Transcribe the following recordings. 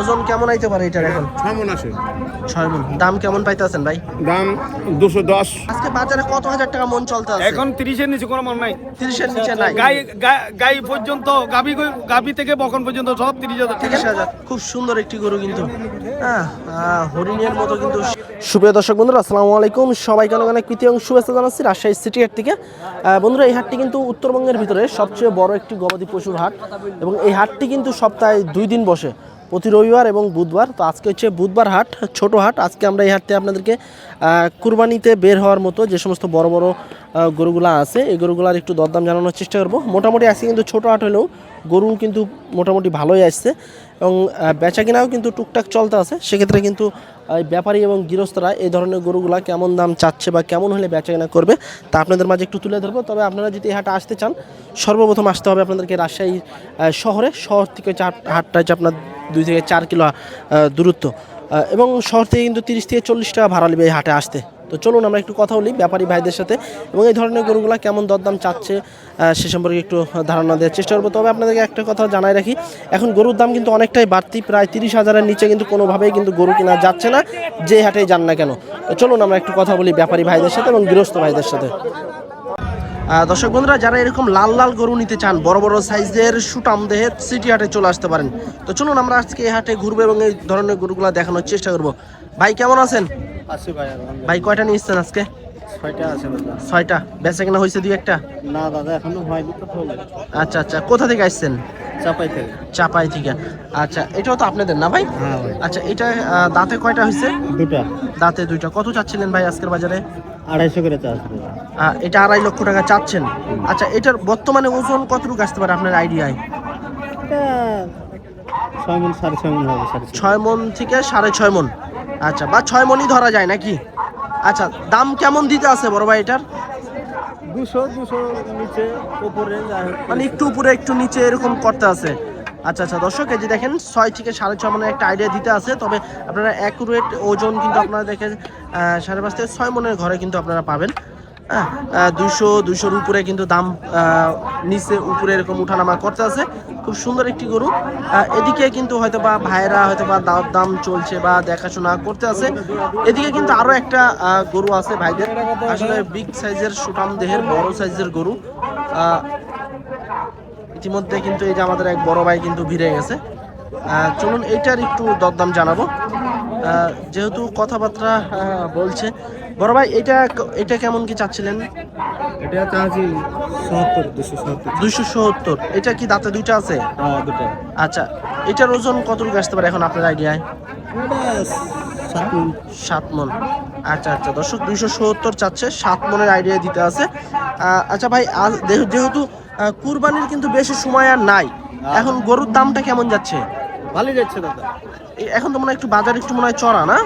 ওজন কেমন আইতে পারে এটার এখন? ছয় মন আসে ছয় মন। দাম কেমন পাইতেছেন ভাই? দাম দুশো দশ। আজকে বাজারে কত হাজার টাকা মন চলতে আছে? এখন তিরিশের নিচে কোনো মান নাই। তিরিশের নিচে নাই। গাই গাই পর্যন্ত গাবি গাবি থেকে বকন পর্যন্ত সব তিরিশ হাজার। তিরিশ হাজার। খুব সুন্দর একটি গরু কিন্তু। হ্যাঁ হরিণের মতো কিন্তু। সুপ্রিয় দর্শক বন্ধুরা আসসালামু আলাইকুম। সবাইকে অনেক অনেক প্রীতি এবং শুভেচ্ছা জানাচ্ছি রাজশাহী সিটি হাট থেকে। বন্ধুরা এই হাটটি কিন্তু উত্তরবঙ্গের ভিতরে সবচেয়ে বড় একটি গবাদি পশুর হাট। এবং এই হাটটি কিন্তু সপ্তাহে দুই দিন বসে। প্রতি রবিবার এবং বুধবার। তো আজকে হচ্ছে বুধবার হাট, ছোট হাট। আজকে আমরা এই হাটতে আপনাদেরকে কুরবানিতে বের হওয়ার মতো যে সমস্ত বড় বড় গরুগুলা আছে, এই গরুগুলার একটু দরদাম জানানোর চেষ্টা করব। মোটামুটি আজকে কিন্তু ছোট হাট হলেও গরু কিন্তু মোটামুটি ভালোই আসছে এবং বেচা কিনাও কিন্তু টুকটাক চলতে আছে। সেক্ষেত্রে কিন্তু ব্যাপারী এবং গৃহস্থরা এই ধরনের গরুগুলা কেমন দাম চাচ্ছে বা কেমন হলে বেচা কিনা করবে তা আপনাদের মাঝে একটু তুলে ধরবো। তবে আপনারা যদি হাটে আসতে চান, সর্বপ্রথম আসতে হবে আপনাদেরকে রাজশাহী শহরে। শহর থেকে হাটটা হচ্ছে আপনার দুই থেকে চার কিলো দূরত্ব। এবং শহর থেকে কিন্তু তিরিশ থেকে চল্লিশ টাকা ভাড়া নেবে এই হাটে আসতে। তো চলুন আমরা একটু কথা বলি ব্যাপারী ভাইদের সাথে। এবং এই ধরনের গরুগুলা কেমন দরদাম চাচ্ছে সে সম্পর্কে একটু ধারণা দেওয়ার চেষ্টা করব। তবে আপনাদেরকে একটা কথা জানাই রাখি, এখন গরুর দাম কিন্তু অনেকটাই বাড়তি, প্রায় তিরিশ হাজারের নিচে কিন্তু কোনোভাবেই কিন্তু গরু কেনা যাচ্ছে না, যে হাটেই যান না কেন। তো চলুন আমরা একটু কথা বলি ব্যাপারী ভাইদের সাথে এবং গৃহস্থ ভাইদের সাথে। দর্শক বন্ধুরা যারা এরকম লাল লাল গরু নিতে চান বড় বড় সাইজের সুটাম দেহের সিটি হাটে চলে আসতে পারেন। তো চলুন আমরা আজকে এই হাটে ঘুরবো এবং এই ধরনের গরুগুলো দেখানোর চেষ্টা করব। ভাই কেমন আছেন? ভাই ভাই কয়টা নিয়েছেন আজকে? ছয়টা আছে ছয়টা। বেচা কেনা হয়েছে দুই একটা? না দাদা এখনও হয়নি আচ্ছা আচ্ছা। কোথা থেকে আসছেন? চাপাই থেকে। চাপাই থেকে। আচ্ছা এটাও তো আপনাদের না ভাই? হ্যাঁ আচ্ছা এটা দাঁতে কয়টা হয়েছে? দুটা। দাঁতে দুইটা। কত চাচ্ছিলেন ভাই আজকের বাজারে? আড়াইশো করে আহ, এটা আড়াই লক্ষ টাকা চাচ্ছেন। আচ্ছা এটার বর্তমানে ওজন কতটুকু আসতে পারে আপনার আইডিয়ায়? ছয় মন থেকে সাড়ে ছয় মন। আচ্ছা বা ছয় মনই ধরা যায় নাকি? আচ্ছা দাম কেমন দিতে আছে বড় ভাই এটার? দুশো দুশো নিচে উপরে মানে একটু উপরে একটু নিচে এরকম করতে আছে। আচ্ছা আচ্ছা দর্শক এই যে দেখেন ছয় থেকে সাড়ে ছয় মনের একটা আইডিয়া দিতে আছে তবে আপনারা অ্যাকুরেট ওজন কিন্তু আপনারা দেখেন সাড়ে পাঁচ থেকে ছয় মনের ঘরে কিন্তু আপনারা পাবেন। হ্যাঁ দুইশো, দুইশোর উপরে কিন্তু দাম নিচে উপরে এরকম উঠানামা করতে আছে। খুব সুন্দর একটি গরু। এদিকে কিন্তু হয়তো বা ভাইরা হয়তো বা দাম দাম চলছে বা দেখাশোনা করতে আছে। এদিকে কিন্তু আরও একটা গরু আছে ভাইদের। আসলে বিগ সাইজের সুটাম দেহের, বড় সাইজের গরু। ইতিমধ্যে কিন্তু এই যে আমাদের এক বড় ভাই কিন্তু ভিড়ে গেছে। চলুন এইটার একটু দরদাম জানাব। যেহেতু কথাবার্তা বলছে বড় ভাই এটা এটা কেমন কি চাচ্ছিলেন? এটা চাচ্ছি সত্তর দুশো সত্তর। এটা কি দাঁতে দুইটা আছে? হ্যাঁ দুটো। আচ্ছা এটার ওজন কতটুকু আসতে পারে এখন আপনার আইডিয়ায়? সাত মন। মন। আচ্ছা আচ্ছা দর্শক দুইশো সত্তর চাচ্ছে সাত মনের আইডিয়া দিতে আছে। আচ্ছা ভাই যেহেতু কুরবানির কিন্তু বেশি সময় আর নাই এখন গরুর দামটা কেমন যাচ্ছে? ভালোই যাচ্ছে দাদা। এখন তো মনে হয় একটু বাজার একটু মনে হয় চড়া না?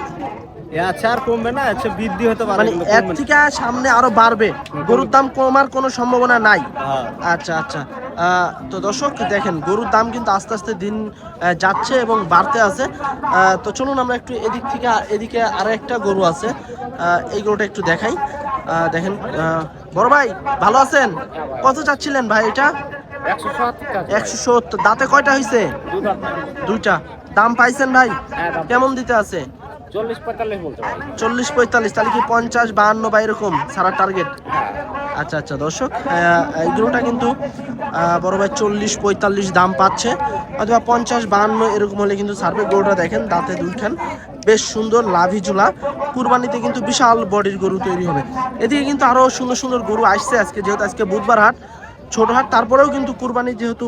আচ্ছা আর কমবে না আচ্ছা বৃদ্ধি হতে পারে। মানে এর থেকে সামনে আরও বাড়বে। গরুর দাম কমার কোনো সম্ভাবনা নাই। হ্যাঁ। আচ্ছা আচ্ছা। আহ, তো দর্শক দেখেন গরুর দাম কিন্তু আস্তে আস্তে দিন যাচ্ছে এবং বাড়তে আছে। তো চলুন আমরা একটু এদিক থেকে এদিকে আরও একটা গরু আছে। আহ, এই গরুটা একটু দেখাই। আহ, দেখেন আহ, বড় ভাই ভালো আছেন? কত চাচ্ছিলেন ভাই এটা? একশো সত্তর। একশো সত্তর দাঁতে কয়টা হয়েছে দুইটা। দাম পাইছেন ভাই? কেমন দিতে আছে? চল্লিশ পঁয়তাল্লিশ তাহলে কি পঞ্চাশ বাহান্ন বা এরকম? সারা টার্গেট আচ্ছা আচ্ছা দর্শক এই গরুটা কিন্তু বড় ভাই চল্লিশ পঁয়তাল্লিশ দাম পাচ্ছে। অথবা পঞ্চাশ বাহান্ন এরকম হলে কিন্তু সার্ভে গরুটা দেখেন, দাঁতে দুইখান বেশ সুন্দর লাভি ঝুলা। কুরবানিতে কিন্তু বিশাল বডির গরু তৈরি হবে। এদিকে কিন্তু আরও সুন্দর সুন্দর গরু আসছে আজকে, যেহেতু আজকে বুধবার হাট, ছোট হাট, তারপরেও কিন্তু কুরবানি যেহেতু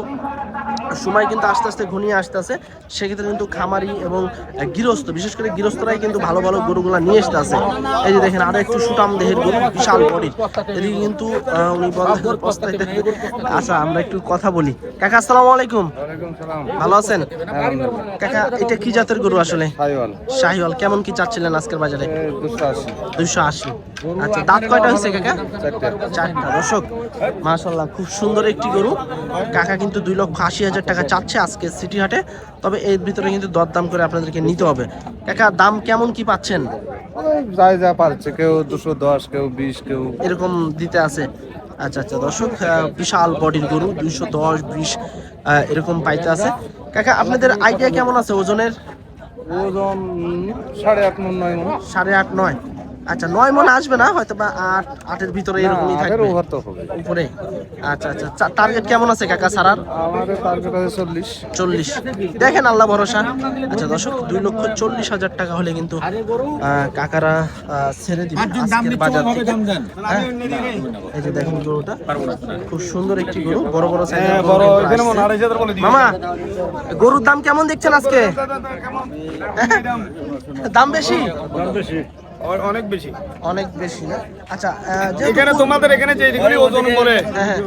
সময় কিন্তু আস্তে আস্তে ঘনিয়ে আসতেছে। সেক্ষেত্রে কিন্তু খামারি এবং গৃহস্থ বিশেষ করে গৃহস্থরাই কিন্তু ভালো ভালো গরুগুলা নিয়ে আসতে আছে এই যে দেখেন আরও একটু সুটাম দেহের গরু বিশাল বডি। এদিকে কিন্তু উনি আচ্ছা আমরা একটু কথা বলি। কাকা আসসালামু আলাইকুম। ভালো আছেন? কাকা এটা কি জাতের গরু আসলে? শাহিওয়াল। কেমন কি চাচ্ছিলেন আজকের বাজারে? দুশো আশি। দুইশো আশি। আচ্ছা দাঁত কয়টা হয়েছে কাকা? চারটা। দর্শক মাশাল্লাহ খুব সুন্দর একটি গরু। কাকা কিন্তু দুই লক্ষ আশি হাজার টাকা চাচ্ছে আজকে সিটি হাটে। তবে এর ভিতরে কিন্তু দরদাম করে আপনাদেরকে নিতে হবে। কাকা দাম কেমন কি পাচ্ছেন? যাই যা পারছে কেউ দুশো দশ কেউ বিশ কেউ এরকম দিতে আছে। আচ্ছা আচ্ছা দর্শক বিশাল বডির গরু দুইশো দশ বিশ এরকম পাইতে আছে। কাকা আপনাদের আইডিয়া কেমন আছে ওজনের? ওজন সাড়ে আট নয় সাড়ে আট নয়। আচ্ছা নয় মনে আসবে না হয়তো বা আট আটের ভিতরে এরকমই থাকবে ওভার তো হবে উপরে আচ্ছা আচ্ছা টার্গেট কেমন আছে কাকা সারার আমাদের টার্গেট আছে চল্লিশ চল্লিশ দেখেন আল্লাহ ভরসা আচ্ছা দর্শক দুই লক্ষ চল্লিশ হাজার টাকা হলে কিন্তু কাকারা ছেড়ে দিবে আজকের বাজার থেকে হ্যাঁ? এই যে দেখেন গরুটা খুব সুন্দর একটি গরু বড় বড় সাইজের হ্যাঁ, বড় এখানে। মনে আড়াইশ হাজার বলে দিই মামা গরুর দাম কেমন দেখছেন আজকে দাম বেশি বেশি অনেক বেশি। অনেক বেশি না? আচ্ছা এখানে তোমাদের এখানে যে এগুলি ওজন বলে হ্যাঁ, হ্যাঁ।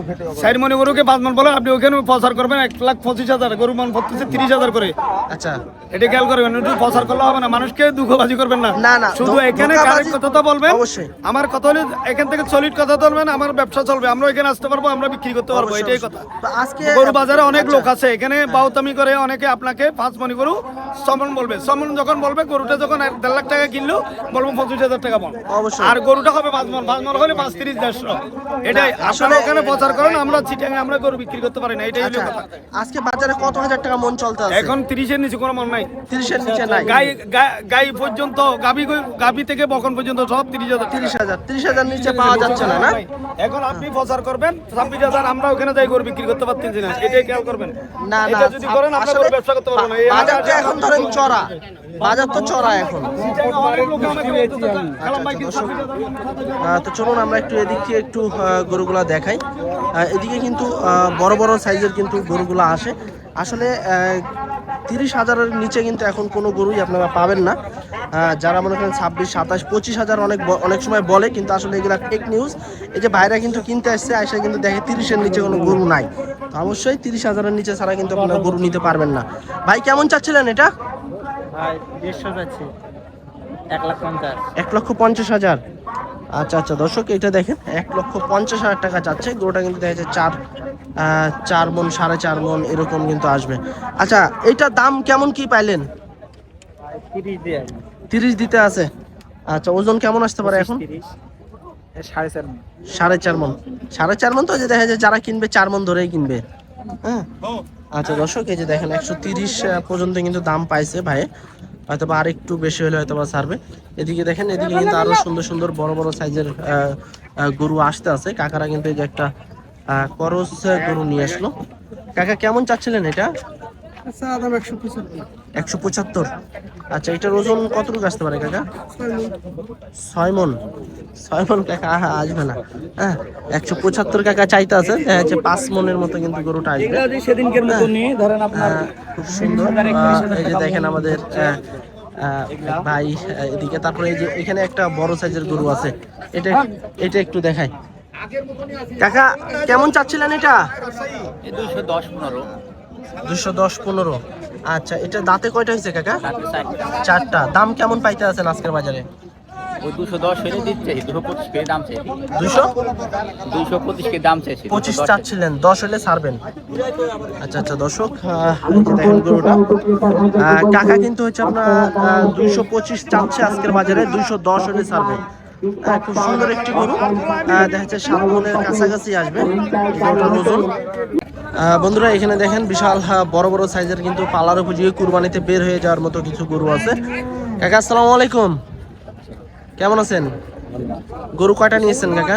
সাইড মনে গরুকে পাঁচ মন বলে আপনি ওখানে প্রচার করবেন এক লাখ পঁচিশ হাজার গরু মান পড়তেছে তিরিশ হাজার করে। আচ্ছা। এটা খেয়াল করবেন একটু প্রচার করলে হবে না মানুষকে দুঃখবাজি করবেন না। না, না, শুধু এখানে কারেক্ট কথাটা বলবেন অবশ্যই। আমার কথা হলে এখান থেকে সলিড কথা বলবেন আমার ব্যবসা চলবে আমরা এখানে আসতে পারব আমরা বিক্রি করতে পারব এটাই কথা। তো আজকে গরু বাজারে অনেক আচ্ছা। লোক আছে এখানে বাউতামি করে অনেকে আপনাকে পাঁচ মনি গরু সমন বলবে সমন যখন বলবে গরুটা যখন এক দেড় লাখ টাকা কিনলো বলব পঁচিশ হাজার টাকা বল। আর গরুটা হবে পাঁচ মন পাঁচ মন হলে পাঁচ তিরিশ দেড়শো। এটাই আসলে আসলে- ওখানে প্রচার করেন আমরা চিটাঙে আমরা গরু বিক্রি করতে পারি না এটাই হলো আচ্ছা কথা। আজকে বাজারে কত হাজার টাকা মন চলতে আছে? এখন তিরিশের নিচে কোনো মন নাই। তিরিশের নিচে নাই। গাই গাই পর্যন্ত গাবি গাবি থেকে বকন পর্যন্ত সব তিরিশ হাজার তিরিশ হাজার। তিরিশ হাজার নিচে পাওয়া যাচ্ছে না না? এখন আপনি প্রচার করবেন ছাব্বিশ হাজার আমরা ওখানে যাই গরু বিক্রি করতে পারতেছি না এটাই খেয়াল করবেন। না না যদি করেন আপনার আসলে ব্যবসা করতে পারবেন না। এখন ধরেন চড়া। বাজার তো চড়া এখন। আচ্ছা, আহ, তো চলুন আমরা একটু এদিক থেকে একটু গরুগুলা দেখাই। এদিকে কিন্তু বড় বড় সাইজের কিন্তু গরুগুলা আসে। আসলে তিরিশ হাজারের নিচে কিন্তু এখন কোনো গরুই আপনারা পাবেন না। যারা মনে করেন ছাব্বিশ সাতাশ পঁচিশ হাজার অনেক অনেক সময় বলে কিন্তু আসলে এগুলো ফেক নিউজ এই যে ভাইরা কিন্তু কিনতে আসছে আসে কিন্তু দেখে তিরিশের নিচে কোনো গরু নাই। তো অবশ্যই তিরিশ হাজারের নিচে ছাড়া কিন্তু আপনারা গরু নিতে পারবেন না। ভাই কেমন চাচ্ছিলেন এটা? দেড়শো এক লক্ষ পঞ্চাশ হাজার। আচ্ছা আচ্ছা দর্শক এটা দেখেন এক লক্ষ পঞ্চাশ হাজার টাকা যাচ্ছে। গরুটা কিন্তু দেখা যাচ্ছে চার চার মন সাড়ে চার মন এরকম কিন্তু আসবে। আচ্ছা এইটা দাম কেমন কি পাইলেন? তিরিশ দিতে আছে। আচ্ছা ওজন কেমন আসতে পারে এখন? সাড়ে চার মন। সাড়ে চার মন। সাড়ে চার মন তো যে দেখা যায় যারা কিনবে চার মন ধরেই কিনবে। হ্যাঁ? আচ্ছা দর্শক এই যে দেখেন একশো তিরিশ পর্যন্ত কিন্তু দাম পাইছে ভাই। হয়তো বা আর একটু বেশি হলে হয়তো বা ছাড়বে। এদিকে দেখেন এদিকে কিন্তু আরও সুন্দর সুন্দর বড় বড় সাইজের গরু আসতে আছে। কাকারা কিন্তু এই যে একটা আহ, করস গরু নিয়ে আসলো। কাকা কেমন চাচ্ছিলেন এটা? একশো পঁচাত্তর। আচ্ছা এটার ওজন কতটুকু আসতে পারে কাকা? ছয় মন। ছয় মন? কাকা? আহা, আসবে না। হ্যাঁ একশো পঁচাত্তর কাকা চাইতে আছে। দেখা যাচ্ছে পাঁচ মনের মতো কিন্তু গরুটা আসবে। এগুলো যে সেদিনকের মতো নিয়ে ধরেন আপনার আহ, খুব সুন্দর। এই যে দেখেন আমাদের ভাই এদিকে। তারপরে এই যে এখানে একটা বড় সাইজের গরু আছে। এটা এটা একটু দেখাই। কাকা কেমন চাচ্ছিলেন এটা? দুইশো দশ পনেরো। দুশো দশ পনেরো। আচ্ছা এটা দাঁতে কয়টা হয়েছে কাকা? চারটা। দাম কেমন পাইতে আছেন আজকের বাজারে? ওই দুশো দশ হলে দিচ্ছে দুশো পঁচিশ কেজি দাম চাইছি। দুশো? পঁচিশ কেজি দাম চাইছি পঁচিশ চাচ্ছিলেন দশ হলে ছাড়বেন। আচ্ছা আচ্ছা দর্শক কাকা কিন্তু হচ্ছে আপনার দুইশো পঁচিশ চাচ্ছে আজকের বাজারে দুইশো দশ হলে ছাড়বে আহ, খুব সুন্দর একটি গরু। দেখা যাচ্ছে সাত মনের কাছাকাছি আসবে। ওজন। বন্ধুরা এখানে দেখেন বিশাল বড় বড় সাইজের কিন্তু পালার উপযোগী কুরবানিতে বের হয়ে যাওয়ার মতো কিছু গরু আছে। কাকা আসসালামু আলাইকুম। কেমন আছেন? গরু কয়টা নিয়েছেন কাকা?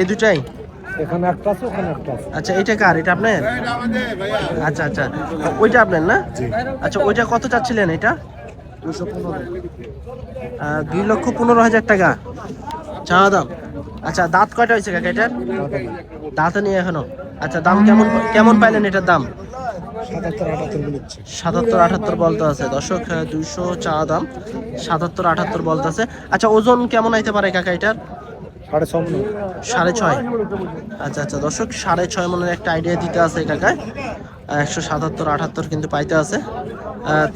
এই দুটাই এখানে একটা আছে ওখানে একটা আছে। আচ্ছা এটা কার? এটা আপনার? আচ্ছা আচ্ছা। ওইটা আপনার না? আচ্ছা ওইটা কত চাচ্ছিলেন এটা? দুশো পনেরো। দুই লক্ষ পনেরো হাজার টাকা। চাওয়া দাম? আচ্ছা দাঁত কয়টা হয়েছে কাকা এটার? দাঁতে নিয়ে এখনও? আচ্ছা দাম কেমন কেমন পাইলেন এটার দাম? সাতাত্তর আটাত্তর বলতে আছে। দর্শক দুইশো চা দাম। সাতাত্তর আটাত্তর বলতে আছে। আচ্ছা ওজন কেমন আইতে পারে কাকা এটার? সাড়ে ছয় আচ্ছা আচ্ছা দর্শক সাড়ে ছয় মনের একটা আইডিয়া দিতে আছে কাকায়। একশো সাতাত্তর আটাত্তর কিন্তু পাইতে আছে।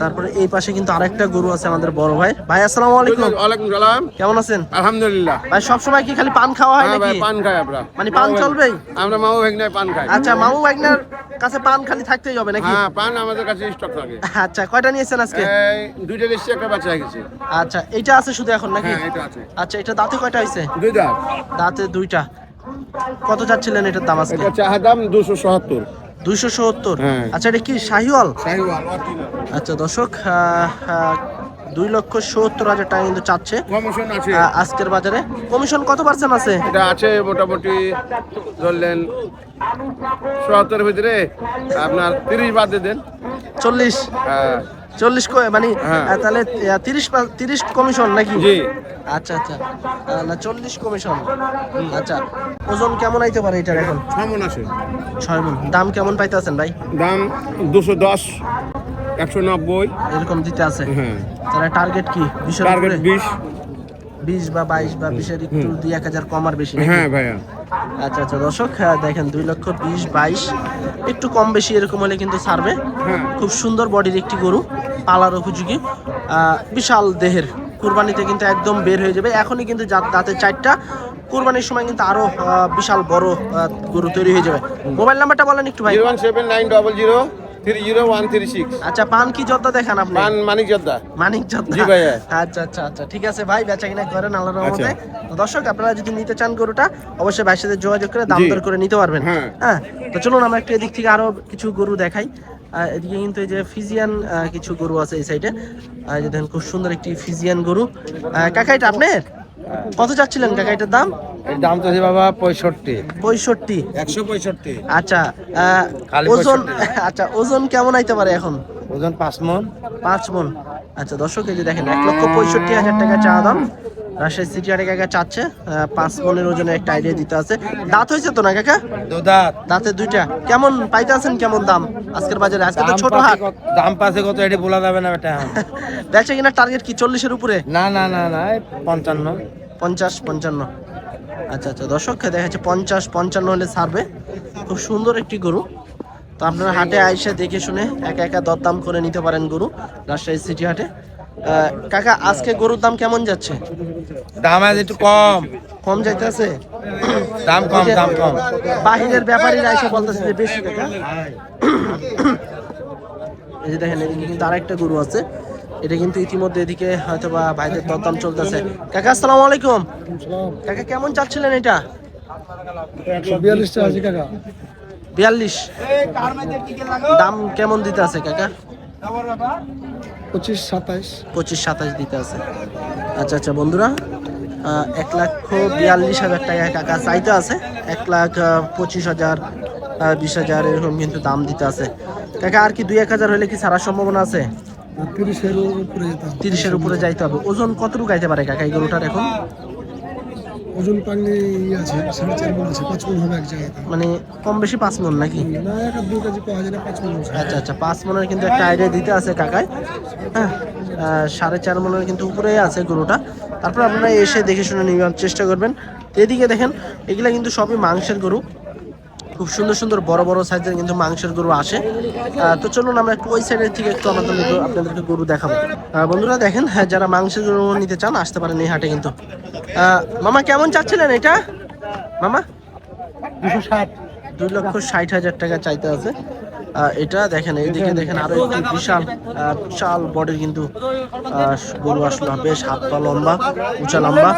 তারপরে এই পাশে কিন্তু আরেকটা গরু আছে আমাদের বড় ভাই। ভাই আসসালামু আলাইকুম। ওয়ালাইকুম সালাম। কেমন আছেন? আলহামদুলিল্লাহ। ভাই সবসময় কি খালি পান খাওয়া হয় নাকি? পান খাই আমরা। মানে পান চলবেই? আমরা মামু ভেগনায় পান খাই। আচ্ছা মামু ভাইগনার কাছে পান খালি থাকতেই হবে নাকি? হ্যাঁ পান আমাদের কাছে স্টক থাকে। আচ্ছা কয়টা নিয়েছেন আজকে? দুইটা দেশি একটা বাচ্চা গেছে আচ্ছা এইটা আছে শুধু এখন নাকি? হ্যাঁ এটা আছে। আচ্ছা এটা দাঁতে কয়টা দুই দাম দাঁতে দুইটা। কত চাচ্ছিলেন এটার দাম আজকে? এটা চাহা দাম দুশো সত্তর। দুইশো সত্তর। হ্যাঁ। আচ্ছা এটা কি শাহিওয়াল? আচ্ছা দর্শক দুই লক্ষ সত্তর হাজার টাকা কিন্তু চাচ্ছে। আজকের বাজারে। কমিশন কত পার্সেন্ট আছে? এটা আছে মোটামুটি ধরলেন সত্তরের ভিতরে আপনার তিরিশ বাদ দিয়ে দেন। চল্লিশ। হ্যাঁ। চল্লিশ মানে হ্যাঁ। তাহলে তিরিশ তিরিশ কমিশন নাকি? আচ্ছা আচ্ছা। না চল্লিশ কমিশন। আচ্ছা ওজন কেমন আইতে পারে এটার এখন? কেমন আছে। ছয় মন। দাম কেমন পাইতেছেন ভাই? দাম দুশো দশ একশো নব্বই। এরকম দিতে আছে। হ্যাঁ। তাহলে টার্গেট কি? টার্গেট বিশ। বিশ বা বাইশ বা বিশের একটু দুই এক হাজার কম আর বেশি? হ্যাঁ ভাইয়া। আচ্ছা আচ্ছা দর্শক দেখেন দুই লক্ষ বিশ বাইশ একটু কম বেশি এরকম হলে কিন্তু ছাড়বে। হ্যাঁ। খুব সুন্দর বডির একটি গরু পালার উপযোগী। আহ, বিশাল দেহের। কুরবানিতে কিন্তু একদম বের হয়ে যাবে। এখনই কিন্তু জাত- দাঁতে চারটা। কুরবানির সময় কিন্তু আরও বিশাল বড় গরু তৈরি হয়ে যাবে। মোবাইল নাম্বারটা বলেন একটু ভাই। One seven nine double zero three zero one three six আচ্ছা পান কি যোদ্ধা দেখান আপনি? পান মানিক যোদ্ধা মানিক যোদ্ধা জি ভাইয়া। আচ্ছা আচ্ছা আচ্ছা ঠিক আছে ভাই বেচা কিনা করেন আল্লাহর রহমতে। দর্শক আপনারা যদি নিতে চান গরুটা অবশ্যই ভাইয়ের সাথে যোগাযোগ করে দাম দর করে নিতে পারবেন। হ্যাঁ। হ্যাঁ তো চলুন আমরা একটু এদিক থেকে আরও কিছু গরু দেখাই। এদিকে কিন্তু এই যে ফিজিয়ান কিছু গরু আছে এই সাইডে। দেখেন খুব সুন্দর একটি ফিজিয়ান গরু। কাকা এটা আপনার কত চাচ্ছিলেন কাকা এটার দাম? এর দাম তো বাবা পঁয়ষট্টি। পঁয়ষট্টি? একশো পঁয়ষট্টি। আচ্ছা ওজন আচ্ছা ওজন কেমন আইতে পারে এখন? ওজন পাঁচ মন। পাঁচ মন। আচ্ছা দর্শক এই যে দেখেন এক লক্ষ পঁয়ষট্টি হাজার টাকা চা দাম। রাজশাহী সিটি হাটে কাকা চাচ্ছে পাঁচ মনের ওজনে একটা আইডিয়া দিতে আছে। দাঁত হয়েছে তো না কাকা? দুধাত। দাঁতে দুইটা। কেমন পাইতে আছেন কেমন দাম আজকের বাজারে? আজকে তো ছোট হাট। দাম পাশে কত এটি বলা যাবে না এটা দেখছে কিনা টার্গেট কি চল্লিশের উপরে? না না না না পঞ্চান্ন। পঞ্চাশ পঞ্চান্ন। আচ্ছা আচ্ছা। দর্শক দেখা যাচ্ছে পঞ্চাশ পঞ্চান্ন হলে ছাড়বে। খুব সুন্দর একটি গরু। তো আপনারা হাটে আইসা দেখে শুনে একা একা দরদাম করে নিতে পারেন গরু রাজশাহী সিটি হাটে। কাকা আজকে গরুর দাম কেমন যাচ্ছে? দাম আছে একটু কম। কম যাইতেছে? দাম কম দাম কম। বাহিরের ব্যাপারীরা এসে বলতেছে যে বেশি টাকা। এই যে দেখেন এদিকে কিন্তু আরেকটা গরু আছে। এটা কিন্তু ইতিমধ্যে এদিকে হয়তো বা ভাইদের দরদাম চলতেছে। কাকা আসসালামু আলাইকুম। কাকা কেমন চাচ্ছিলেন এটা? বিয়াল্লিশ দাম কেমন দিতে আছে কাকা? পঁচিশ সাতাইশ। পঁচিশ সাতাশ দিতে আছে। আচ্ছা আচ্ছা বন্ধুরা এক লক্ষ বিয়াল্লিশ হাজার টাকা কাকা চাইতে আছে। এক লাখ পঁচিশ হাজার বিশ হাজার এরকম কিন্তু দাম দিতে আছে। কাকা আর কি দুই এক হাজার হলে কি ছাড়ার সম্ভাবনা আছে? তিরিশের উপরে যাইতে হবে। ওজন কতটুকু গাইতে পারে কাকা এই গরুটার এখন? ওজন পাঙ্গি আছে সাড়ে চার মন আছে পাঁচ মন হবে এক জায়গায়। মানে কম বেশি পাঁচ মন নাকি? না এক দু কেজি পাওয়া যায় না পাঁচ মন আচ্ছা আচ্ছা পাঁচ মনের কিন্তু একটা আইডিয়া দিতে আছে কাকায় হ্যাঁ সাড়ে চার মনের কিন্তু উপরেই আছে গরুটা। তারপর আপনারা এসে দেখে শুনে নেওয়ার চেষ্টা করবেন। এদিকে দেখেন এগুলা কিন্তু সবই মাংসের গরু। খুব সুন্দর সুন্দর বড় বড় সাইজের কিন্তু মাংসের গরু আসে। তো চলুন আমরা একটু ওই সাইডের থেকে একটু আমাদের আপনাদেরকে গরু দেখাবো। বন্ধুরা দেখেন হ্যাঁ, যারা মাংসের গরু নিতে চান আসতে পারেন এই হাটে কিন্তু। মামা কেমন চাচ্ছিলেন এটা? মামা? দুশো ষাট। দুই লক্ষ ষাট হাজার টাকা চাইতে আছে। এটা দেখেন এইদিকে দেখেন আরও একটি বিশাল বিশাল বডির কিন্তু গরু আসলো, বেশ হাত পা লম্বা, উঁচা লম্বা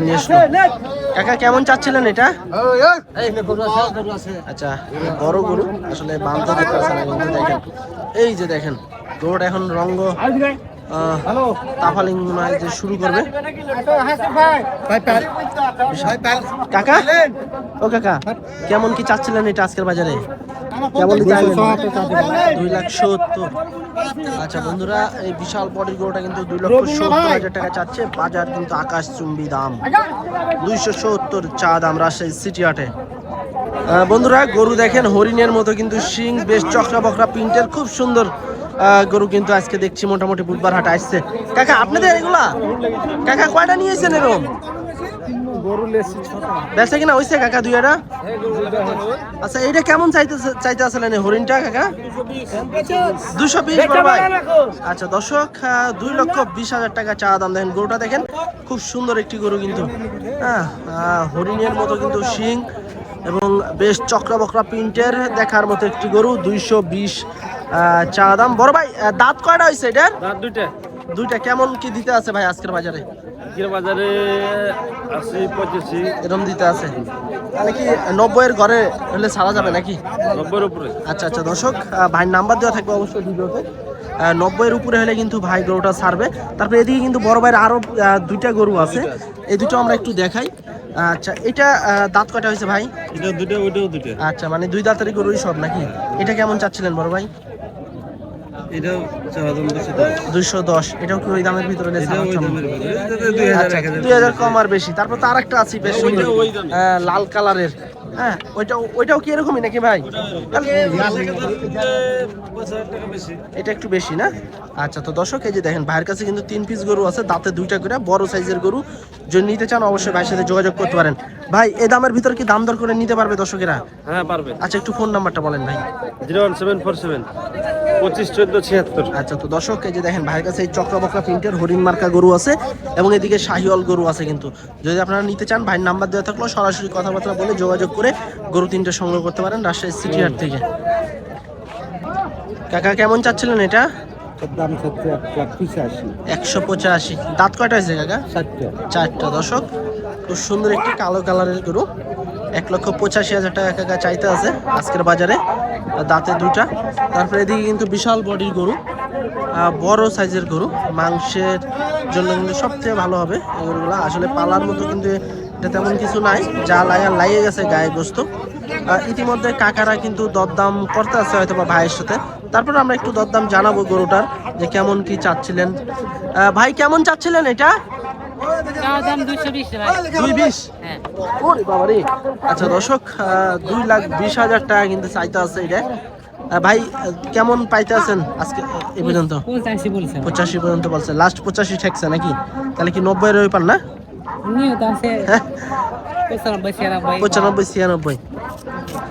নিয়ে কেমন চাচ্ছিলেন এটা? আচ্ছা বড় গরু, আসলে কিন্তু দেখেন। এই যে দেখেন, গরুটা এখন রঙ্গ তাফালিং যে শুরু করবে। কাকা? ও কাকা, কেমন কি চাচ্ছিলেন এটা আজকের বাজারে? কেমন দুই লাখ সত্তর। আচ্ছা বন্ধুরা এই বিশাল বডির গরুটা কিন্তু দুই লক্ষ সত্তর হাজার টাকা চাচ্ছে। বাজার কিন্তু আকাশ চুম্বি দাম। দুইশো সত্তর চা দাম রাজশাহী সিটি হাটে। আহ, বন্ধুরা গরু দেখেন হরিণের মতো কিন্তু শিং বেশ চকরা বকরা প্রিন্টের খুব সুন্দর আহ, গরু কিন্তু আজকে দেখছি মোটামুটি বুধবার হাটে আসছে। কাকা আপনাদের এগুলা? কাকা কয়টা নিয়েছেন এরকম? বেচা কিনা হয়েছে কাকা দুই এটা আচ্ছা এইটা কেমন চাইতে চাইতে আসলেন হরিণটা, কাকা? দুশো বিশ ভাই। আচ্ছা দর্শক দুই লক্ষ বিশ হাজার টাকা চা দাম দেখেন। গরুটা দেখেন, খুব সুন্দর একটি গরু কিন্তু। হ্যাঁ হরিণের মতো কিন্তু শিং এবং বেশ চক্রা বকরা প্রিন্টের দেখার মতো একটি গরু, দুইশো বিশ চা দাম। বড় ভাই দাঁত কয়টা হয়েছে এটার? দুইটা। দুইটা কেমন কি দিতে আছে ভাই আজকের বাজারে? বাজারে আশি পঁচাশি। এরম দিতে আছে। তাহলে কি নব্বইয়ের ঘরে হলে ছাড়া যাবে নাকি? নব্বইয়ের উপরে। আচ্ছা আচ্ছা দর্শক ভাইয়ের নাম্বার দেওয়া থাকবে অবশ্যই ভিডিওতে। নব্বইয়ের উপরে হলে কিন্তু ভাই গরুটা ছাড়বে। তারপরে এদিকে কিন্তু বড় ভাইয়ের আরও দুইটা গরু আছে। এই দুটো আমরা একটু দেখাই। আচ্ছা এটা দাঁত কয়টা হয়েছে ভাই? এটা দুটো ওইটাও দুটো। আচ্ছা মানে দুই দাঁতেরই গরুই সব নাকি? এটা কেমন চাচ্ছিলেন বড় ভাই? এটাও চার হাজার দুশো দশ এটাও কি ওই দামের ভিতরে হলে ছাড়া সম্ভব? দুই আচ্ছা হাজার কম আর বেশি। তারপর তো আরেকটা আছে বেশ সুন্দর। লাল কালারের। হ্যাঁ ওইটাও ওইটাও কি এরকমই নাকি ভাই? এটা একটু বেশি না? আচ্ছা তো দর্শক এই যে দেখেন ভাইয়ের কাছে কিন্তু তিন পিস গরু আছে দাঁতে দুইটা করে বড় সাইজের গরু। যদি নিতে চান অবশ্যই ভাইয়ের সাথে যোগাযোগ করতে পারেন। ভাই এই দামের ভিতর কি দাম দর করে নিতে পারবে দর্শকেরা? হ্যাঁ পারবে। আচ্ছা একটু ফোন নাম্বারটা বলেন ভাই। Zero one seven four seven. পঁচিশ চোদ্দ ছিয়াত্তর। আচ্ছা তো দর্শক এই যে দেখেন ভাইয়ের কাছে এই চক্রবক্রা প্রিন্টের হরিণ মার্কা গরু আছে এবং এদিকে শাহিওয়াল গরু আছে কিন্তু। যদি আপনারা নিতে চান ভাইয়ের নাম্বার দেওয়া থাকল সরাসরি কথাবার্তা বলে যোগাযোগ করে গরু তিনটে সংগ্রহ করতে পারেন রাজশাহী সিটি হাট থেকে। কাকা কেমন চাচ্ছিলেন এটা? দাম একশো পঁচাশি। দাঁত কয়টা হয়েছে কাকা? চারটে। চারটা দশক খুব সুন্দর একটি কালো কালারের গরু। এক লক্ষ পঁচাশি হাজার টাকা কাকা চাইতে আছে আজকের বাজারে। দাঁতে দুটা। তারপরে এদিকে কিন্তু বিশাল বডির গরু বড় সাইজের গরু। মাংসের জন্য কিন্তু সবথেকে ভালো হবে এই গরুগুলো। আসলে পালার মতো কিন্তু এটা তেমন কিছু নাই। যা লাইয়া লাগিয়ে গেছে গায়ে গোস্ত। ইতিমধ্যে কাকারা কিন্তু দরদাম করতে আছে হয়তো বা ভাইয়ের সাথে। তারপর আমরা একটু দরদাম জানাব গরুটার যে কেমন কি চাচ্ছিলেন। ভাই, কেমন চাচ্ছিলেন এটা? চাওয়া দাম দুইশো বিশ দুই বিশ? হ্যাঁ। আচ্ছা দর্শক দুই লাখ বিশ হাজার টাকা কিন্তু চাইতে আছে এটা। ভাই কেমন পাইতে আছেন আজকে এ পর্যন্ত? পঁচাশি পর্যন্ত বলছে। লাস্ট পঁচাশি ঠেকছে নাকি? তাহলে কি নব্বই রয়ে পান না? হ্যাঁ। পঁচানব্বই ছিয়ানব্বই। পঁচানব্বই ছিয়ানব্বই।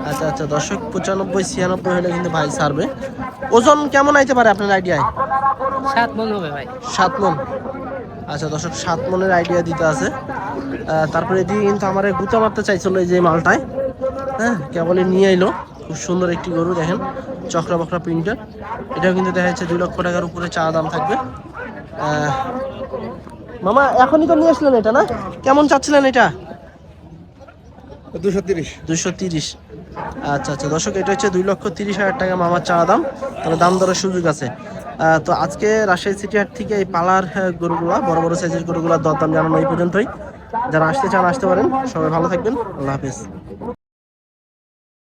আচ্ছা আচ্ছা দর্শক পঁচানব্বই ছিয়ানব্বই হলে কিন্তু ভাই ছাড়বে। ওজন কেমন আইতে পারে আপনার আইডিয়ায় সাত মন হবে ভাই। সাত মন। আচ্ছা দর্শক সাত মনের আইডিয়া দিতে আছে। তারপরে এদিকে কিন্তু আমার গুতা মারতে চাইছিল এই যে মালটায়। হ্যাঁ কেবলই নিয়ে এলো খুব সুন্দর একটি গরু দেখেন চক্রা বকরা প্রিন্টার। এটাও কিন্তু দেখা যাচ্ছে দুই লক্ষ টাকার উপরে চা দাম থাকবে। মামা এখনই তো নিয়ে আসলেন এটা না? কেমন চাচ্ছিলেন এটা? দুশো তিরিশ। দুইশো তিরিশ। আচ্ছা আচ্ছা দর্শক এটা হচ্ছে দুই লক্ষ তিরিশ হাজার টাকা মামার চা দাম। তাহলে দাম দরের সুযোগ আছে। তো আজকে রাজশাহী সিটি হাট থেকে এই পালার গরুগুলা, বড় বড় সাইজের গরুগুলা দরদাম জানানো এই পর্যন্তই। যারা আসতে চান, আসতে পারেন। সবাই ভালো থাকবেন। আল্লাহ হাফিজ।